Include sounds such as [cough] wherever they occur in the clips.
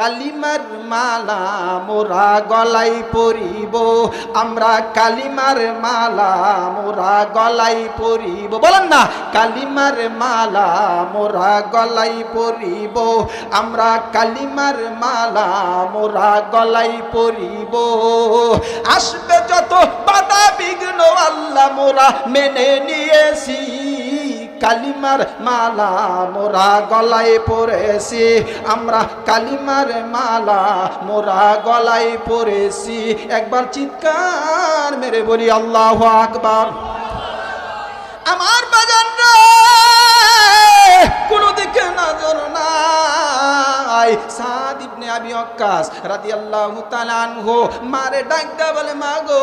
কালিমার মালা মোরা গলাই পরিব। আমরা কালিমার মালা মোরা গলাই পরিব। বলেন না, কালিমার মালা মোরা গলাই পরিব। আমরা কালিমার মালা মোরা গলাই পরিব। আসবে যত বাধা বিঘ্ন আল্লাহ মোরা মেনে নিয়েছি। কালিমার মালা মোরা গলায় পড়েছি আমরা কালিমার মালা মোরা গলায় পড়েছি একবার চিৎকার মেরে বলি, আল্লাহ আকবার। আমার বাজান কোন দিকে নজর নাই সাদ ইবনে আবি আক্কাস রাদিয়াল্লাহু তাআলা আনহু, মারে ডাকদা বলে, মাগো,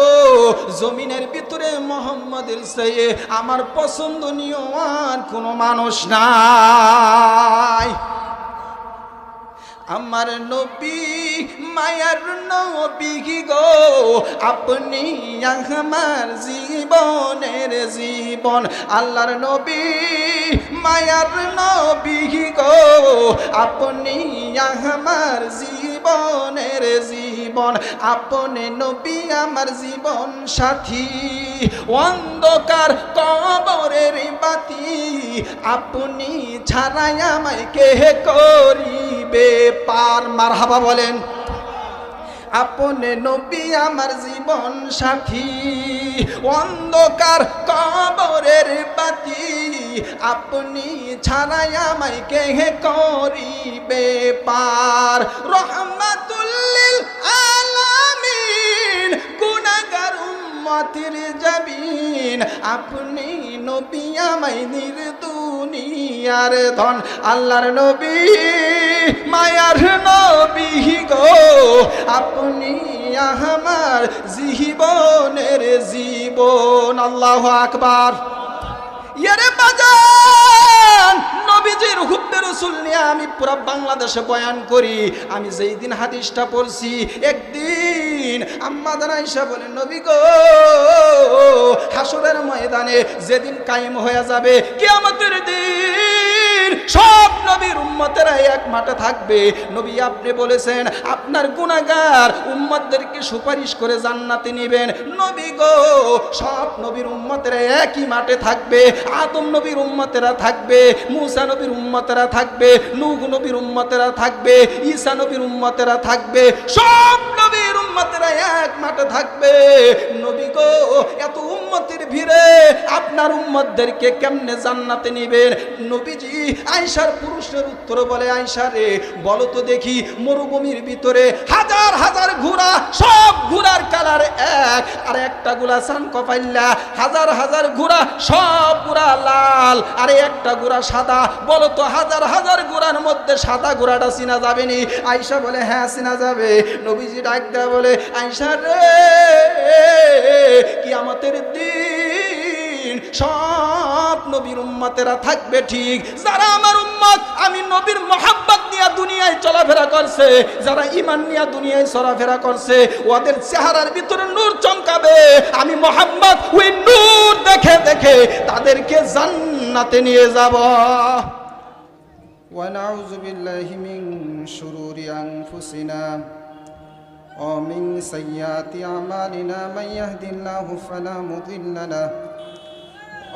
জমিনের ভিতরে মোহাম্মদের চেয়ে আমার পছন্দনীয় আর কোনো মানুষ নাই। আমার নবী, মায়ার নবী গো, আপনি আমার জীবনের জীবন। আল্লাহর নবী, মায়ার নবী গো, আপনি আমার জীবনের জীবন। আপনি নবী আমার জীবন সাথী। অন্ধকার কবরের বাতি আপনি ছাড়াই আমায় কে করিবে পার। মারহাবা বলেন। আপনে নবী আমার জীবন সাথী। অন্ধকার কবরের বাতি আপনি ছাড়াই আমায় কে করিবে পার। রহমাতুল্লিল উম্মতির জাবিন আপনি নবী আমায় দুনিয়ার ধন। আল্লাহর নবী, মায়ার নবী গো। আপনি আমার জীবনের জীবন। আল্লাহ আকবার। ইয়ারে বাজান নবীজির হুব্বে রসুল নিয়ে আমি পুরো বাংলাদেশে বয়ান করি। আমি যেই দিন হাদিসটা পড়ছি, একদিন আম্মা দানাইশা বলে, নবী গো, হাসরের ময়দানে যেদিন কায়েম হয়ে যাবে, কিয়ামতের দিন সব নবীর উম্মতেরা এক মাঠে থাকবে। নবী আপনি বলেছেন, আপনার গুনাহগার উম্মতদেরকে সুপারিশ করে জান্নাতে নেবেন। নবী গো, সব নবীর উম্মতেরা একই মাঠে থাকবে। আদম নবীর উম্মতেরা থাকবে, মুসা নবীর উম্মতেরা থাকবে, নূহ নবীর উম্মতেরা থাকবে, ঈসা নবীর উম্মতেরা থাকবে। সব নবীর উম্মতেরা এক মাঠে থাকবে। নবী গো, এত উম্মতের ভিড়ে আপনার উম্মতদেরকে কেমনে জান্নাতে নেবেন? নবীজি আয়সার পুরুষের উত্তর বলে আয়সা রে, বলো তো দেখি, মরুভূমির ভিতরে হাজার হাজার ঘোড়া, সব ঘোড়ার কালার এক। আর একটা গুলা সান কপাইল্লা, হাজার হাজার ঘোড়া, সব ঘোড়া লাল। আরে একটা ঘোড়া সাদা, বলো তো হাজার হাজার ঘোড়ার মধ্যে সাদা ঘোড়াটা চিনা যাবে নি? আয়সা বলে হ্যাঁ চিনা যাবে। নবীজি ডাক দেয়া বলে আয়সা রে, কি আমাদের দিন সব নবীর উম্মতেরা থাকবে ঠিক যারা আমার উম্মত আমি নবীর মোহাব্বত নিয়ে দুনিয়ায় চলাফেরা করছে যারা ইমান নিয়ে দুনিয়ায় চলাফেরা করছে ওদের চেহারার ভিতরে নূর চমকাবে আমি মোহাম্মদ ওই নূর দেখে দেখে তাদেরকে জান্নাতে নিয়ে যাব ونعوذ بالله من شرور أنفسنا ومن سيئات أعمالنا من يهد الله فلا مضل له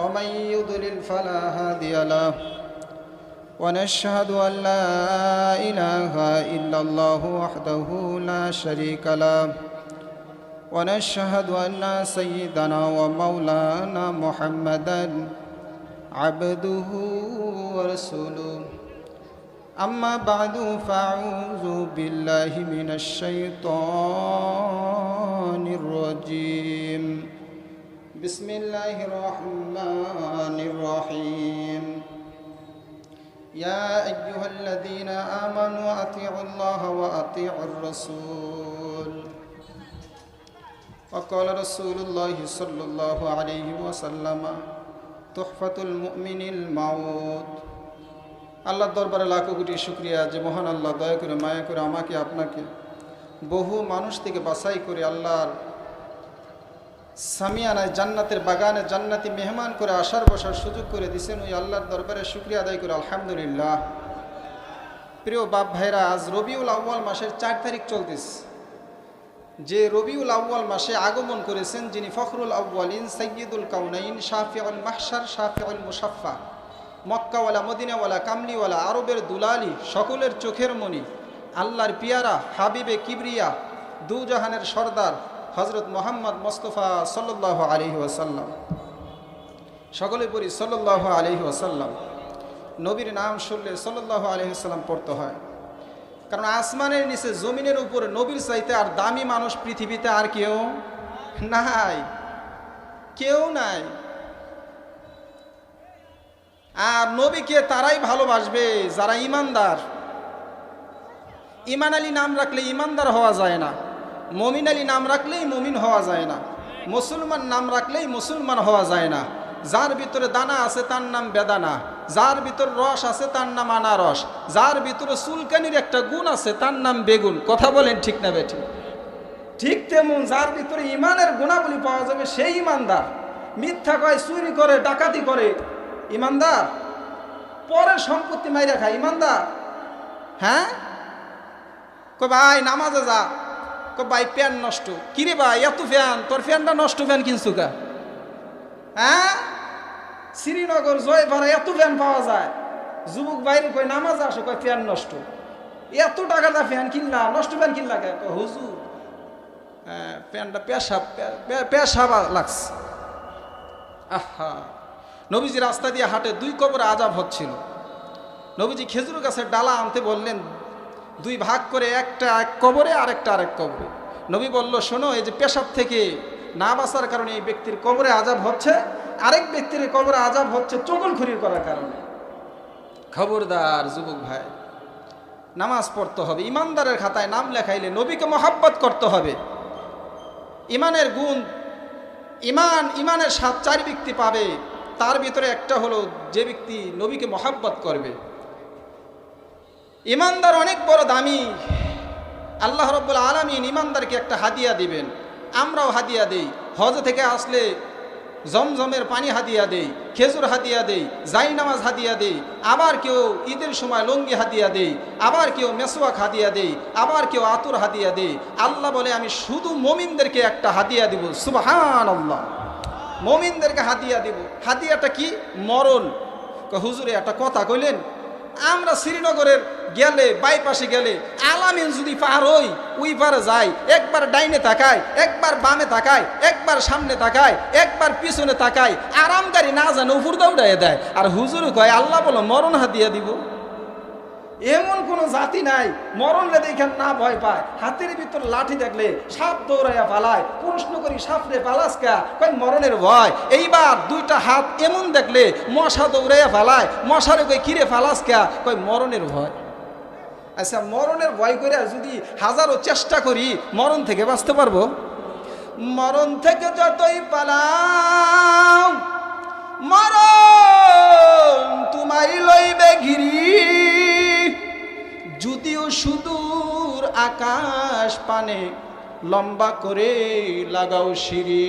ومن يضلل فلا هادي له. ونشهد أن لا إله إلا الله وحده لا شريك له. ونشهد أن سيدنا ومولانا محمدا عبده ورسوله. أما بعد فأعوذ بالله من الشيطان الرجيم. بسم الله الرحمن الرحيم. يا أيها الذين آمنوا أطيعوا الله وأطيعوا الرسول. وقال رسول الله صلى الله عليه وسلم تحفة المؤمن الموت. আল্লাহর দরবারে লাখো কোটি শুক্রিয়া যে মহান আল্লাহ দয়া করে মায়া করে আমাকে, আপনাকে বহু মানুষ থেকে বাছাই করে আল্লাহর সামিয়ানায় জান্নাতের বাগানে জান্নাতি মেহমান করে আসার বসার সুযোগ করে দিছেন ওই আল্লাহর দরবারে শুক্রিয়া আদায় করে আলহামদুলিল্লাহ। প্রিয় বাপ ভাইরা, আজ রবিউল আউ্বাল মাসের চার তারিখ চলতেছে। যে রবিউল আউ্বাল মাসে আগমন করেছেন যিনি ফখরুল আউ্বালিন সৈয়দুল কাউনাইন শাফিউল মাহসার শাফিউল মুসাফা মক্কাওয়ালা মদিনাওয়ালা কামলিওয়ালা আরবের দুলালি, সকলের চোখের মণি আল্লাহর পিয়ারা, হাবিবে কিবরিয়া, দুজাহানের সর্দার হজরত মোহাম্মদ মোস্তফা সাল্লাহ আলহি ওয়াসাল্লাম। সকলে পড়ি সাল্লাহ আলহি ওয়াসাল্লাম। নবীর নাম শুনলে সাল্লাহ আলহিসাল্লাম পড়তে হয়। কারণ আসমানের নিচে, জমিনের উপরে নবীর চাইতে আর দামি মানুষ পৃথিবীতে আর কেউ নাই। কেউ নাই। আর নবীকে তারাই ভালোবাসবে, যারা ইমানদার। ইমান আলী নাম রাখলে ইমানদার হওয়া যায় না। মমিন আলী নাম রাখলেই মমিন হওয়া যায় না। মুসলমান নাম রাখলেই মুসলমান হওয়া যায় না। যার ভিতরে দানা আছে তার নাম বেদানা। যার ভিতরে রস আছে তার নাম আনারস। যার ভিতরে চুলকানির একটা গুণ আছে তার নাম বেগুন। কথা বলেন ঠিক না বেঠি? ঠিক তেমন যার ভিতরে ইমানের গুণাবলী পাওয়া যাবে সেই ইমানদার। মিথ্যা কয়, চুরি করে, ডাকাতি করে ইমানদার। পরের সম্পত্তি মাইরা খায়, ইমানদার। হ্যাঁ? কই ভাই, নামাজে যা। কই ভাই ফ্যান নষ্ট। কিরে ভাই, এত ফ্যান তোর ফ্যানটা নষ্ট ফ্যান কিনছু কা? হ্যাঁ? শ্রীনগর জয় জয়পাড়া, এত ফ্যান পাওয়া যায়। যুবক বাইরে কই নামাজ আসো কই ফ্যান নষ্ট। এত টাকা দা ফ্যান কিনলা, নষ্ট ফ্যান কিনলা কে? হুজুর ফ্যানটা পেশাব পেশাব লাগছে। আহা। নবীজি রাস্তা দিয়ে হাটে দুই কবরে আজাব হচ্ছিল। নবীজি খেজুর গাছের ডালা আনতে বললেন, দুই ভাগ করে একটা এক কবরে আরেকটা আরেক কবরে। নবী বলল, শোনো, এই যে পেশাব থেকে না বাঁচার কারণে এই ব্যক্তির কবরে আজাব হচ্ছে, আরেক ব্যক্তির কবরে আজাব হচ্ছে চগলখুরির করার কারণে। খবরদার যুবক ভাই, নামাজ পড়তে হবে, ইমানদারের খাতায় নাম লেখাইলে নবীকে মহাব্বত করতে হবে। ইমানের গুণ, ইমান, ইমানের সাত চার ব্যক্তি পাবে। তার ভিতরে একটা হলো যে ব্যক্তি নবীকে মহাব্বত করবে। ইমানদার অনেক বড় দামি। আল্লাহ রব্বুল আলমিন ইমানদারকে একটা হাদিয়া দিবেন। আমরাও হাদিয়া দেই। হজ থেকে আসলে জমজমের পানি হাদিয়া দেই, খেজুর হাদিয়া দেই, জাই নামাজ হাদিয়া দেই, আবার কেউ ঈদের সময় লঙ্গি হাদিয়া দেই, আবার কেউ মেসোয়াক হাদিয়া দেই, আবার কেউ আতুর হাদিয়া দেই। আল্লাহ বলে, আমি শুধু মমিনদেরকে একটা হাদিয়া দিব। সুবাহান আল্লাহ মমিনদেরকে হাদিয়া দিব। হাদিয়াটা কি? মরণ। হুজুরে, একটা কথা কইলেন, আমরা শ্রীনগরের গেলে, বাইপাসে গেলে, আলামিন যদি পার হই উই পারে যাই একবার ডাইনে তাকায়, একবার বামে তাকায়, একবার সামনে তাকায়, একবার পিছনে তাকায় আরাম না জানে উপর দৌড়াইয়ে দেয়। আর হুজুর কয়, আল্লাহ বলো মরণ হাতিয়া দিব। এমন কোনো জাতি নাই মরণ রে দেখেন না ভয় পায়। হাতের ভিতর লাঠি দেখলে সাপ দৌড়াইয়া পালায়, প্রশ্ন করি সাপ রে পালাস কা? কই মরণের ভয়। এইবার দুইটা হাত এমন দেখলে মশা দৌড়াইয়া পালায়, মশারে কই কিরে পালাস কা? কই মরণের ভয়। আচ্ছা মরণের ভয় করে যদি হাজারো চেষ্টা করি, মরণ থেকে বাঁচতে পারব? মরণ থেকে যতই পালাও, মরণ তোমায় লইবে ঘিরি। যদিও সুদূর আকাশ পানে লম্বা করে লাগাও সিঁড়ি।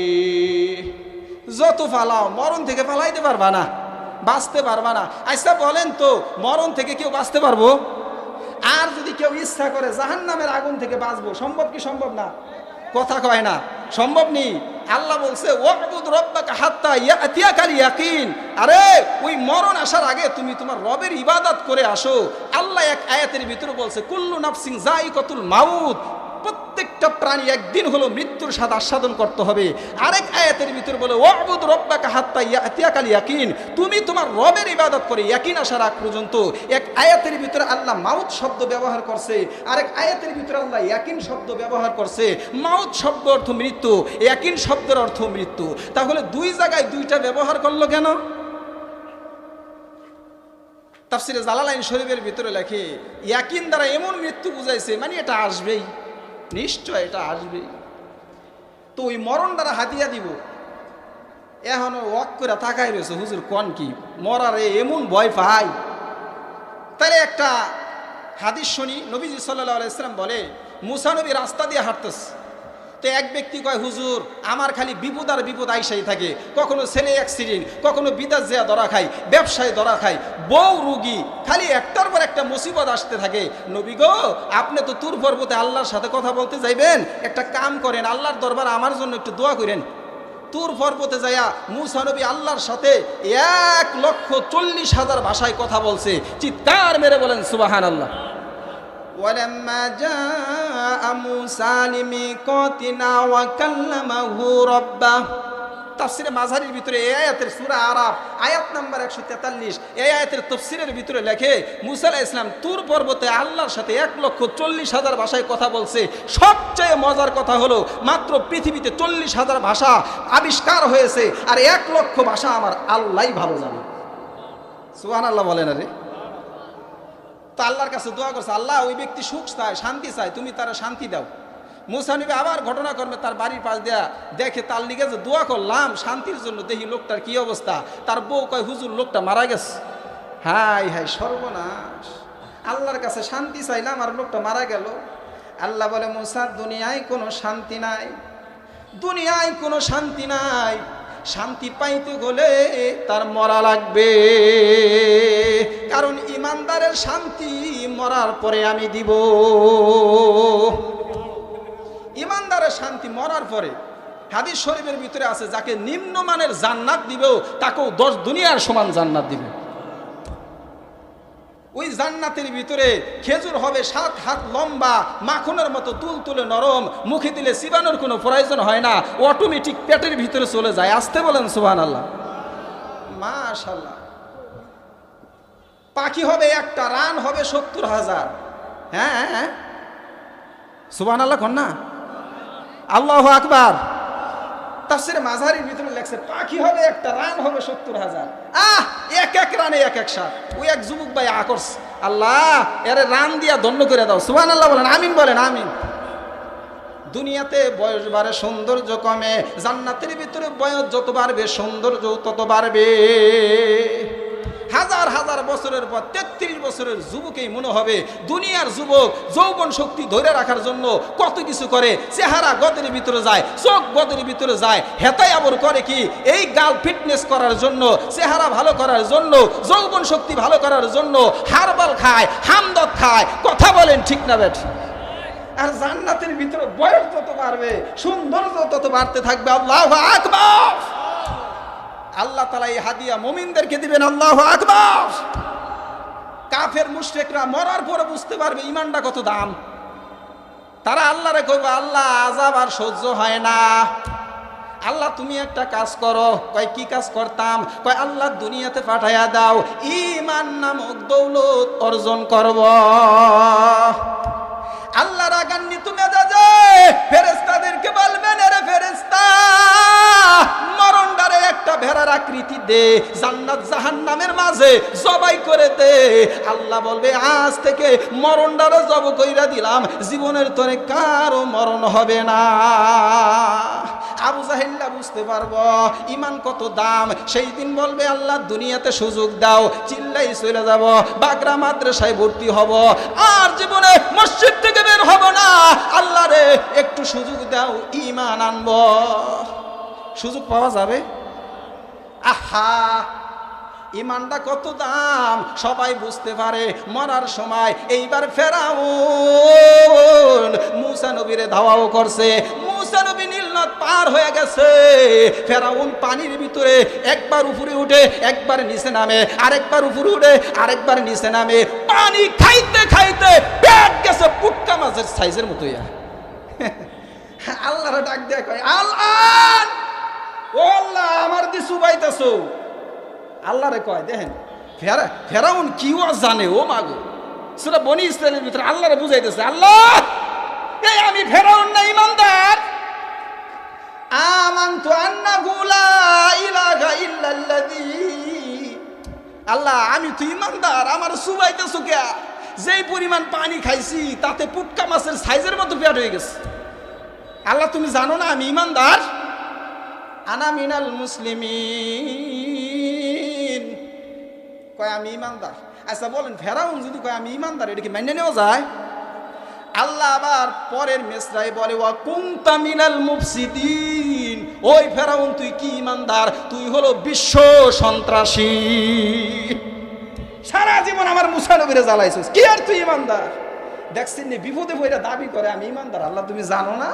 যত ফালাও, মরণ থেকে ফালাইতে পারবা না, বাঁচতে পারবা না। আচ্ছা বলেন তো, মরণ থেকে কেউ বাঁচতে পারব? আর যদি কেউ ইচ্ছা করে জাহান নামের আগুন থেকে বাঁচবো, সম্ভব কি সম্ভব না? কথা কয় না, সম্ভব নেই আল্লাহ বলছে, ওয়াবুদ রব্বাকা হাত্তা ইয়াতিয়াকাল ইয়াকিন। আরে, ওই মরণ আসার আগে তুমি তোমার রবের ইবাদত করে আসো। আল্লাহ এক আয়াতের ভিতরে বলছে, কুল্লু নাফসিং জাইকাতুল মাউত। প্রত্যেকটা প্রাণী একদিন হলো মৃত্যুর স্বাদ আস্বাদন করতে হবে। আরেক আয়াতের ভিতরে বলে, ওয়াবুদ রব্বাকা হাত্তা ইয়াকিন। তুমি তোমার রবের ইবাদত করে ইয়াকিন আসার আগ পর্যন্ত। এক আয়াতের ভিতরে আল্লাহ মাউত শব্দ ব্যবহার করছে, আরেক আয়াতের ভিতরে আল্লাহ ইয়াকিন শব্দ ব্যবহার করছে। মাউত শব্দ অর্থ মৃত্যু, ইয়াকিন শব্দের অর্থ মৃত্যু। তাহলে দুই জায়গায় দুইটা ব্যবহার করল কেন? তাফসিরে জালালাইন শরীফের ভিতরে লেখে, ইয়াকিন দ্বারা এমন মৃত্যু বুঝাইছে মানে এটা আসবেই। নিশ্চয় এটা আসবে। তো ওই মরণ দ্বারা হাতিয়া দিব। এখন ওয়াক করে তাকাই রয়েছে, হুজুর কন কি? মরারে এমন ভয় পাই। তাহলে একটা হাদিস শুনি, নবীজি সাল্লাহ আলাইসালাম বলে মুসানবী রাস্তা দিয়ে হাঁটতেছে। তো এক ব্যক্তি কয়, হুজুর, আমার খালি বিপদ আর বিপদ আইসাই থাকে। কখনো ছেলে অ্যাক্সিডেন্ট কখনো বিদাস দেয়া ধরা খাই ব্যবসায় ধরা খাই বউ রুগী, খালি একটার পর একটা মুসিবত আসতে থাকে। নবী গো, আপনি তো তুর পর্বতে আল্লাহর সাথে কথা বলতে যাইবেন। একটা কাম করেন, আল্লাহর দরবার আমার জন্য একটু দোয়া করেন। তুর পর্বতে যাইয়া মুসা নবী আল্লাহর সাথে এক লক্ষ চল্লিশ হাজার ভাষায় কথা বলছে। চিৎকার মেরে বলেন সুবাহান আল্লাহ ولما جاء موسى لميقاتنا وكلمه ربه তাফসিরে মাঝারির ভিতরে এই আয়াতের সূরা আরাফ আয়াত নাম্বার একশো তেতাল্লিশ এই আয়াতের তফসিরের ভিতরে লেখে মুসা আলাইহিস ইসলাম তুর পর্বতে আল্লাহর সাথে এক লক্ষ চল্লিশ হাজার ভাষায় কথা বলছে সবচেয়ে মজার কথা হলো মাত্র পৃথিবীতে চল্লিশ হাজার ভাষা আবিষ্কার হয়েছে আর এক লক্ষ ভাষা আমার আল্লাহই ভালো জানে সুহান আল্লাহ বলেন আরে তো আল্লাহর কাছে দোয়া করছে, আল্লাহ, ওই ব্যক্তি সুখ চায়, শান্তি চায়, তুমি তারা শান্তি দাও। মুসা নবী আবার ঘটনা করবে তার বাড়ির পাশ দেয়া দেখে তার লিগে যে দোয়া করলাম, শান্তির জন্য দেখি লোকটার কি অবস্থা। তার বউ কয়, হুজুর, লোকটা মারা গেছে। হাই হাই সর্বনাশ। আল্লাহর কাছে শান্তি চাইলাম আর লোকটা মারা গেল। আল্লাহ বলে, মুসা, দুনিয়ায় কোনো শান্তি নাই। দুনিয়ায় কোনো শান্তি নাই। শান্তি পাইতে গেলে তার মরা লাগবে। কারণ ইমানদারের শান্তি মরার পরে আমি দিব। ইমানদারের শান্তি মরার পরে হাদিস শরীফের ভিতরে আছে, যাকে নিম্নমানের জান্নাত দিবেও, তাকেও দশ দুনিয়ার সমান জান্নাত দিবে। ওই জান্নাতের ভিতরে খেজুর হবে সাত হাত লম্বা, মাখনের মতো তুল তুলে নরম, মুখে দিলে চিবানোর কোনো প্রয়োজন হয় না অটোমেটিক পেটের ভিতরে চলে যায়। আসতে বলেন সুহান আল্লাহ মাশাল্লাহ পাখি হবে একটা, রান হবে সত্তর হাজার। হ্যাঁ হ্যাঁ সুবান আল্লাহ কন না? আল্লাহ আকবার। তাফসিরে মাঝারির ভিতরে লেখছে, পাখি হবে একটা, রান হবে সত্তর হাজার। আহ! এক এক রানে এক এক সার ওই এক যুবক ভাই আকর্ষ আল্লাহ, এরে রান দিয়া ধন্য করে দাও। সুবান আল্লাহ বলেন, আমিন বলেন, আমিন। দুনিয়াতে বয়স বাড়ে, সৌন্দর্য কমে, জান্নাতের ভিতরে বয়স যত বাড়বে সৌন্দর্য তত বাড়বে। হাজার হাজার বছরের পর তেত্রিশ বছরের যুবকেই মনে হবে, দুনিয়ার যুবক যৌবন শক্তি ধরে রাখার জন্য কত কিছু করে, চেহারা গদের ভিতরে যায়, চোখ গদের ভিতরে যায়, হেতাই আবর করে কি? এই গাল ফিটনেস করার জন্য, চেহারা ভালো করার জন্য, যৌবন শক্তি ভালো করার জন্য হারবাল খায় হামদত খায়, কথা বলেন ঠিক না বেঠ? আর জান্নাতের ভিতরে বয়স যত বাড়বে, সৌন্দর্য তত বাড়তে থাকবে, আল্লাহ আকবার! আল্লাহ তালা এই হাদিয়া মোমিনদেরকে দিবেন, আল্লাহ আকবার। কাফের মুশরিকরা মরার পরে বুঝতে পারবে ইমানটা কত দাম। তারা আল্লাহরে কইবে, আল্লাহ আজাব আর সহ্য হয় না। আল্লাহ, তুমি একটা কাজ করো। কয়, কি কাজ করতাম? কয়, আল্লাহ, দুনিয়াতে পাঠাইয়া দাও। ইমান নামক দৌলত অর্জন করব। আল্লাহ রাগান্বিত মেজাজে ফেরেস্তাদেরকে বলবেন আরে ফেরেস্তা একটা আকৃতি দে, জান্নাত জাহান্নামের মাঝে জবাই করে দে। আল্লাহ বলবে, আজ থেকে মরণডারে জব কইরা দিলাম, জীবনের তরে কারও মরণ হবে না। আবু জাহিল্লা বুঝতে পারব ইমান কত দাম। সেই দিন বলবে, আল্লাহ, দুনিয়াতে সুযোগ দাও চিল্লাই চলে যাব, বাগরা মাদ্রাসায় ভর্তি হব, আর জীবনে মসজিদ থেকে বের হব না। আল্লাহ রে, একটু সুযোগ দাও ইমান আনব। সুযোগ পাওয়া যাবে? আহা ইমানটা কত দাম? সবাই বুঝতে পারে, মরার সময় এইবার ফেরাউন মুসা নবীরে ধাওয়াও করছে। মুসা নবী নীলনদ পার হয়ে গেছে। ফেরাউন পানির ভিতরে একবার উপরে উঠে, একবার নিচে নামে, আরেকবার উপরে উঠে, আরেকবার নিচে নামে। পানি খাইতে খাইতে পেট গেছে পুটকা মাছের সাইজের মতো ইয়া [laughs] আল্লাহর ডাক দেয়া আল্লাহ! আল্লাহ, আমার দি সুবাইতেছো আল্লাহরে কয়, দেখেন, ফেরা ফেরাউন কি জানে? ও মাগো সেটা বনি ইসরায়েলের ভিতরে আল্লাহরে বুঝাইতেছে, আল্লাহ আমি ফেরাউন না ইমানদার। আল্লাহ, আমি ইমানদার, আমার সুবাইতেছো কে? যেই পরিমাণ পানি খাইছি, তাতে পুটকা মাছের সাইজের মতো পেট হয়ে গেছে। আল্লাহ, তুমি জানো না আমি ইমানদার? আনা মিনাল মুসলিমিন। কয়, আমি ইমানদার। আচ্ছা বলেন, ফেরাউন যদি কয়, আমি ইমানদার, এটা কি মেনে নেওয়া যায়? আল্লাহ আবার পরের মেসরাই বলে, ওয়া কুংতা মিনাল মুফসিদিন। ওই ফেরাউন, তুই কি ইমানদার? তুই হলো বিশ্ব সন্ত্রাসী। সারা জীবন আমার মুসানবিরে জ্বালাইছিস। কি আর তুই ইমানদার? দেখছেন বিপদে বইরা দাবি করে, আমি ইমানদার, আল্লাহ তুমি জানো না?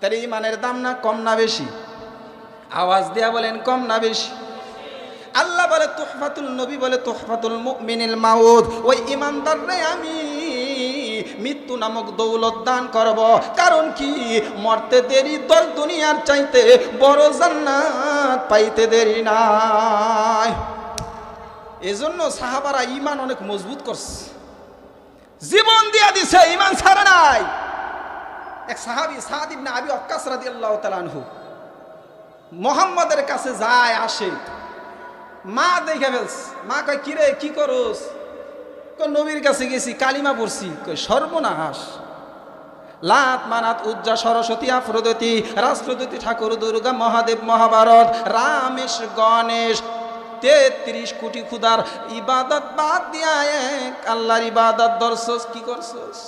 তাহলে ইমানের দাম না কম না বেশি? আওয়াজ দেয়া বলেন কম না বেশি। আল্লাহ বলে, তোহফাতুল নবী বলে, তোহফাতুল মুমিনিল মাউদ ওই ইমানদাররে আমি মৃত্যু নামক দৌলত দান করব। কারণ কি? মরতে দেরি দল দুনিয়ার চাইতে বড় জান্নাত পাইতে দেরি নাই। এজন্য সাহাবারা ইমান অনেক মজবুত করছে। জীবন দিয়া দিছে, ইমান ছাড়া নাই। এক সাহাবি সাদ ইবনে আবি অক্কাস রাদিয়াল্লাহু তাআলা আনহু মোহাম্মদের কাছে যায়, আসে। মা দেখে ফেলস মা কয় কিরে কি করস? নবীর কাছে গেছি, কালিমা পড়ছি। সর্বনাশ। লাত মানাত উজ্জা সরস্বতী, আফ্রদতি, রাষ্ট্রদতী, ঠাকুর দুর্গা, মহাদেব, মহাভারত, রামেশ, গণেশ, তেত্রিশ কোটি খুদার ইবাদত বাদ দিয়া এক আল্লাহর ইবাদত দর্শস কি করছস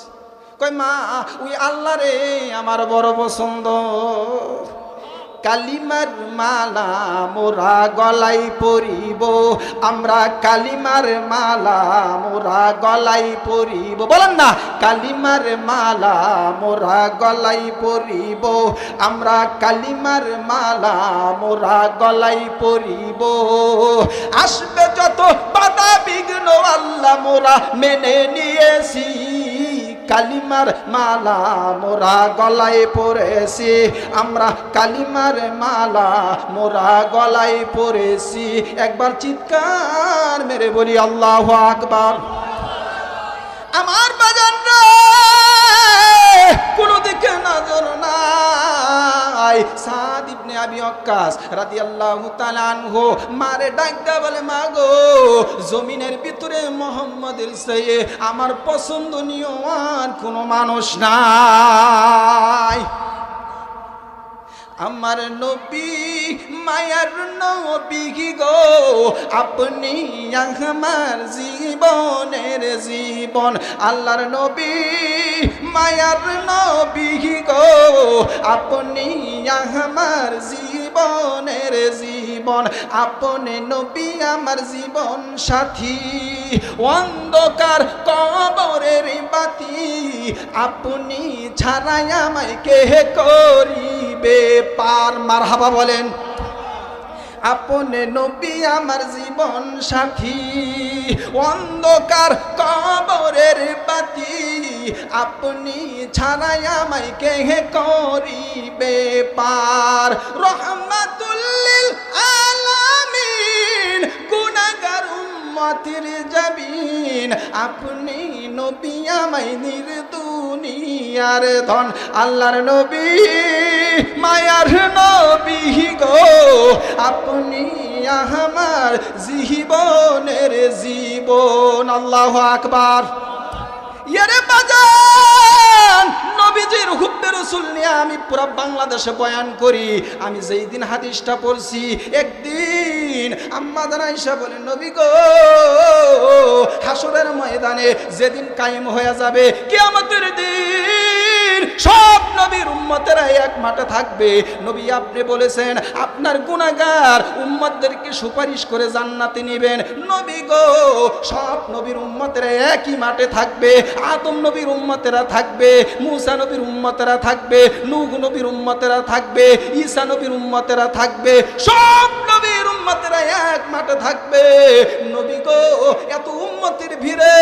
কয়, মা, ওই আল্লাহ রে আমার বড় পছন্দ। কালিমার মালা মোরা গলাই পরিব, আমরা কালিমার মালা মোরা গলাই পরিব। বলেন না, কালিমার মালা মোরা গলাই পরিব, আমরা কালিমার মালা মোরা গলাই পরিব। আসবে যত বাধা বিঘ্ন আল্লাহ মোরা মেনে নিয়েছি। কালিমার মালা মোরা গলায় পড়েছি আমরা কালিমার মালা মোরা গলায় পড়েছি একবার চিৎকার মেরে বলি, আল্লাহ আকবার। আমার বাজান কোনো দিকে নজর নাই সাদ ইবনে আবি আক্কাস রাদিয়াল্লাহু তাআলা আনহু, মারে ডাক দা বলে, মাগো, জমিনের ভিতরে মোহাম্মদের চেয়ে আমার পছন্দনীয় আর কোনো মানুষ নাই। আমার নবী, মায়ার নবী গো, আপনি আমার জীবনের জীবন। আল্লাহর নবী, মায়ার নবী গো, আপনি আমার জীবনের জীবন। আপনি নবী আমার জীবন সাথী। অন্ধকার কবরের বাতি আপনি ছাড়াই আমায় কে করিবে পার? মার হাবা বলেন, আপনে নবী আমার জীবন সাথী। অন্ধকার কবরের বাতি আপনি ছাড়াই আমায় কে করিবে পার? রহমাতুল্লিল উম্মতির জাবিন আপনি নবী আমায় নির্দুনিয়ার ধন। আল্লাহর নবী, মায়ার নবী গো। আপনি আমার জীবনের জীবন। আল্লাহ আকবার। ইয়ারে বাজান নবীজির হুব্বে রসুল নিয়ে আমি পুরা বাংলাদেশে বয়ান করি। আমি যেই দিন হাদিসটা পড়ছি, একদিন আম্মা বলে, নবী গো হাসরের ময়দানে যেদিন কায়েম হয়ে যাবে কে আমাদের দিন সব নবীর উম্মতেরা এক মাঠে থাকবে। নবী আপনি বলেছেন, আপনার গুনাহগার উম্মতদেরকে সুপারিশ করে জান্নাতে নেবেন। নবী গো, সব নবীর উম্মতেরা একই মাঠে থাকবে। আদম নবীর উম্মতেরা থাকবে, মুসা নবীর উম্মতেরা থাকবে, নূহ নবীর উম্মতেরা থাকবে, ঈসা নবীর উম্মতেরা থাকবে। সব উম্মতেরা এক মাঠে থাকবে। নবী গো, এত উম্মতের ভিড়ে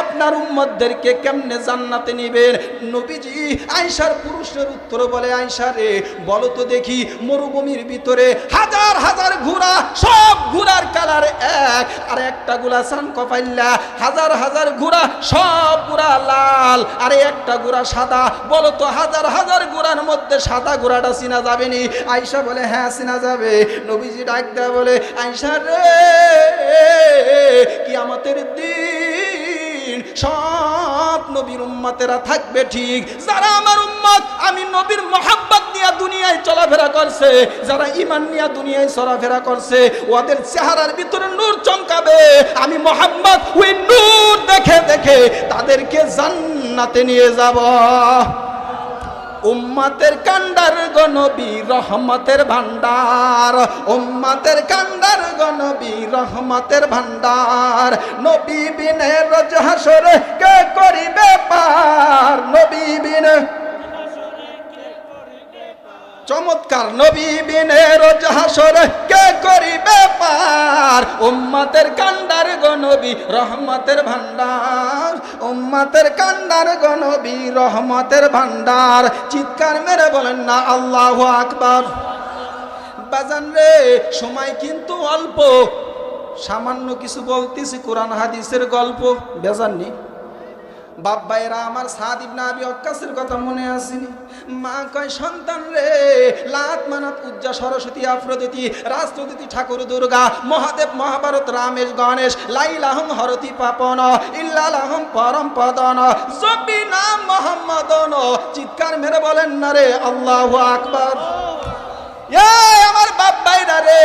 আপনার উম্মতদেরকে কেমনে জান্নাতে নেবেন? নবীজি আয়সার পুরুষের উত্তর বলে আয়সা রে, বলো তো দেখি, মরুভূমির ভিতরে হাজার হাজার ঘোড়া, সব ঘোড়ার কালার এক। আর একটা গুলা সান কপাইল্লা, হাজার হাজার ঘোড়া, সব ঘোড়া লাল। আর একটা ঘোড়া সাদা, বলো তো হাজার হাজার ঘোড়ার মধ্যে সাদা ঘোড়াটা চিনা যাবে নি? আয়সা বলে হ্যাঁ চিনা যাবে। নবীজি ডাক দেয়া বলে আয়সা রে কি আমাদের দিন সব নবীর উম্মতেরা থাকবে ঠিক। যারা আমার উম্মত, আমি নবীর মহাব্বত নিয়ে দুনিয়ায় চলাফেরা করছে। যারা ইমান নিয়ে দুনিয়ায় চলাফেরা করছে, ওদের চেহারার ভিতরে নূর চমকাবে। আমি মোহাম্মদ ওই নূর দেখে দেখে তাদেরকে জান্নাতে নিয়ে যাব। উম্মাতের কান্ডার গণবী রহমতের ভান্ডার উম্মাতের কান্ডার গণবী রহমতের ভান্ডার নবী বিনে রজ হাসরে কে করিবে পার? নবী বিনে চমৎকার নবী বিনে রোজ কে করিবে পার? উম্মাতের কান্ডার গনবী রহমতের ভান্ডার উম্মাতের কান্ডার গনবী রহমতের ভান্ডার চিৎকার মেরে বলেন না, আল্লাহ আকবার। বাজান রে, সময় কিন্তু অল্প। সামান্য কিছু বলতেছি, কোরআন, হাদিসের গল্প। বেজাননি বাপ ভাইরা আমার সাদ ইবনা আবি অক্কাসের কথা মনে আসেনি। মা কয়, সন্তান রে, লাত মানাত উজ্জা সরস্বতী, আফ্রদিতি, রাষ্ট্রদিতি, ঠাকুর দুর্গা, মহাদেব মহাভারত, রামেশ গণেশ, লাইলাহম হরতি পাপন, ইল্লালাহম পরম পদন জবি নাম মোহাম্মদন। চিৎকার মেরে বলেন, না রে, আল্লাহু আকবার। আমার বাপ বাইরা রে।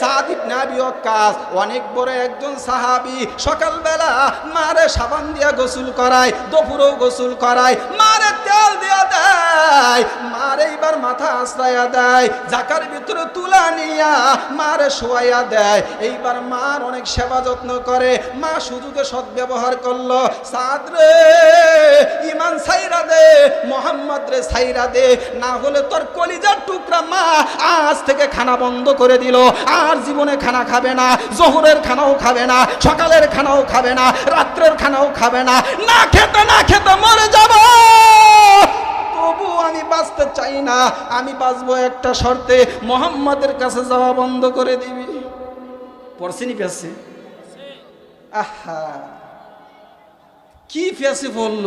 সাদ ইবনে আবি ওয়াক্কাস অনেক বড় একজন সাহাবি। সকালবেলা মারে সাবান দিয়া গোসল করায়, দুপুরেও গোসল করায়। মারে তেল দিয়া দেয়, মারে এইবার মাথা আশ্রয়া দেয়, জাকার ভিতরে তুলা নিয়া মারে শোয়াইয়া দেয়। এইবার মার অনেক সেবা যত্ন করে, মা সুযোগে সদ্ব্যবহার করল, সাদ রে ইমান সাইরা দে, মোহাম্মদ রে সাইরা দে, না হলে তোর কলিজার টুকরা মা আজ থেকে খানা বন্ধ করে দিল, আর জীবনে খানা খাবে না, জহুরের খানাও খাবে না, সকালের খানাও খাবে না, রাত্রের খানাও খাবে না না খেতে না খেতে মরে যাব। তবু আমি বাঁচতে চাই না। আমি বাঁচবো একটা শর্তে। মোহাম্মদের কাছে যাওয়া বন্ধ করে দিবি। পড়ছিনি পেছে আহা। কি পেছে বলল?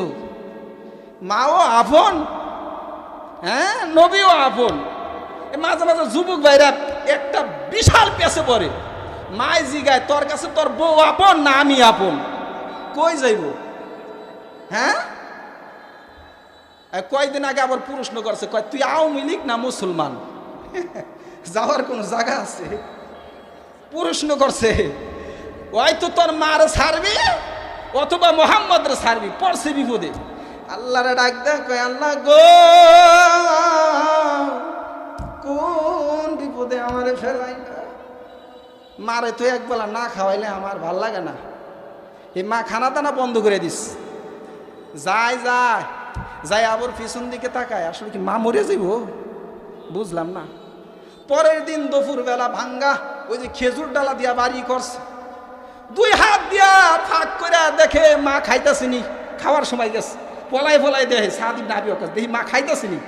মাও আপন? হ্যাঁ নবীও আপন। মাঝে মাঝে যুবক ভাইরা একটা বিশাল পেছে পড়ে। মায় জিগায়, তোর কাছে তোর বউ আপন না আমি আপন? কই যাইব? হ্যাঁ? কয়দিন আগে আবার প্রশ্ন করছে, কয়, তুই আওয়ামী লীগ না মুসলমান? [laughs] যাওয়ার কোনো জায়গা আছে? প্রশ্ন করছে তো তোর মার ছাড়বি অথবা মোহাম্মদ রে ছাড়বি, পড়ছে বিপদে। আল্লাহরে ডাক দে, কয়, আল্লাহ গো, কোন বিপদে আমারে ফেলাই মারে তো একবেলা না খাওয়াইলে আমার ভালো লাগে না। এই মা খানা দানা বন্ধ করে দিস। যায় যায় যাই আবার পিছন দিকে তাকায়, আসলে কি মা মরে যাইব? বুঝলাম না। পরের দিন দুপুর বেলা ভাঙ্গা, ওই যে খেজুর ডালা দিয়া বাড়ি করছে। দুই হাত দিয়া ফাঁক করে দেখে মা খাইতেছিনি, খাওয়ার সময় গেছে। পলাই পলাই দেখে সাদিব না আবি দেখি মা খাইতেছিনি।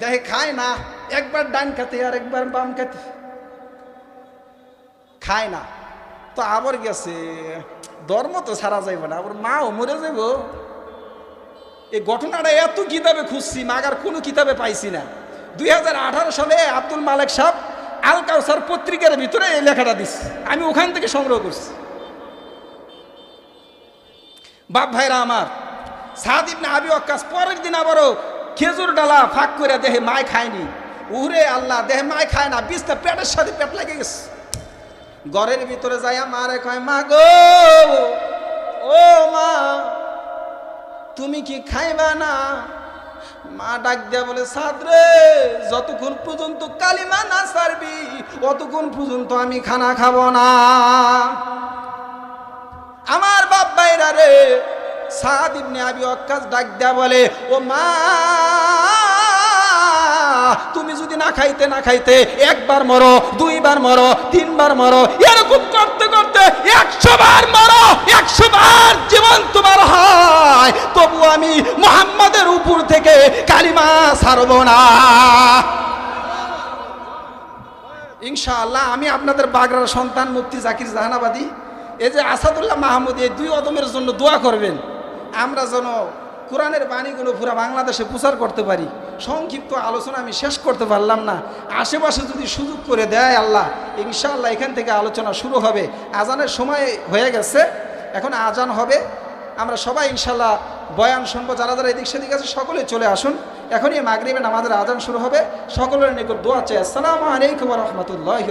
দেখে খায় না, একবার ডান খাতে আর একবার বাম খাতে। খায় না। তো আবার গেছে, ধর্ম তো সারা যাইব না, আবার মাও মরে যাইব। এই ঘটনাটা এত কিতাবে খুঁজছি, মাগার কোনো কিতাবে পাইছি না। দুই হাজার আঠারো সালে আব্দুল মালেক সাহ আল কাউসার পত্রিকার ভিতরে এই লেখাটা দিচ্ছি আমি ওখান থেকে সংগ্রহ করছি। বাপ ভাইরা আমার সাদিব না আবি অক্কাস পরের দিন আবারও খেজুর ডালা ফাঁক করে দেহে মায় খায়নি। উহরে আল্লাহ, দেহে মায় খায় না বিষটা পেটের সাথে পেট লেগে গেছে। ঘরের ভিতরে যাইয়া মারে কয়, মা গো, ও মা তুমি কি খাইবা না? মা ডাক দিয়া বলে সাদরে যতক্ষণ পর্যন্ত কালিমা না সারবি অতক্ষণ পর্যন্ত আমি খানা খাব না। আমার বাপ ভাইরা রে, সাদ ইবনে আবি ওয়াক্কাস ডাক দেয়া বলে, ও মা, তুমি যদি না খাইতে না খাইতে একবার মরো, দুইবার মরো, তিনবার মরো, এরকম একশো বার মরো, একশো বার জীবন তোমার হয়। তবু আমি মোহাম্মদের উপর থেকে কালিমা ছাড়ব না। ইনশাআল্লাহ, আমি আপনাদের বাগড়ার সন্তান মুফতি জাকির জাহানাবাদী। এই যে আসাদুল্লাহ মাহমুদ, এই দুই অদমের জন্য দোয়া করবেন। আমরা যেন কোরআনের বাণীগুলো পুরো বাংলাদেশে প্রচার করতে পারি। সংক্ষিপ্ত আলোচনা আমি শেষ করতে পারলাম না। আশেপাশে যদি সুযোগ করে দেয় আল্লাহ, ইনশাআল্লাহ এখান থেকে আলোচনা শুরু হবে। আজানের সময় হয়ে গেছে, এখন আজান হবে। আমরা সবাই ইনশাল্লাহ বয়ান শুনব। যারা যারা এদিক সেদিক আছে, সকলে চলে আসুন। এখনই মাগরিবে আমাদের আজান শুরু হবে। সকলের নিকট দোয়া চাই। আসসালামু আলাইকুম রহমতুল্লাহ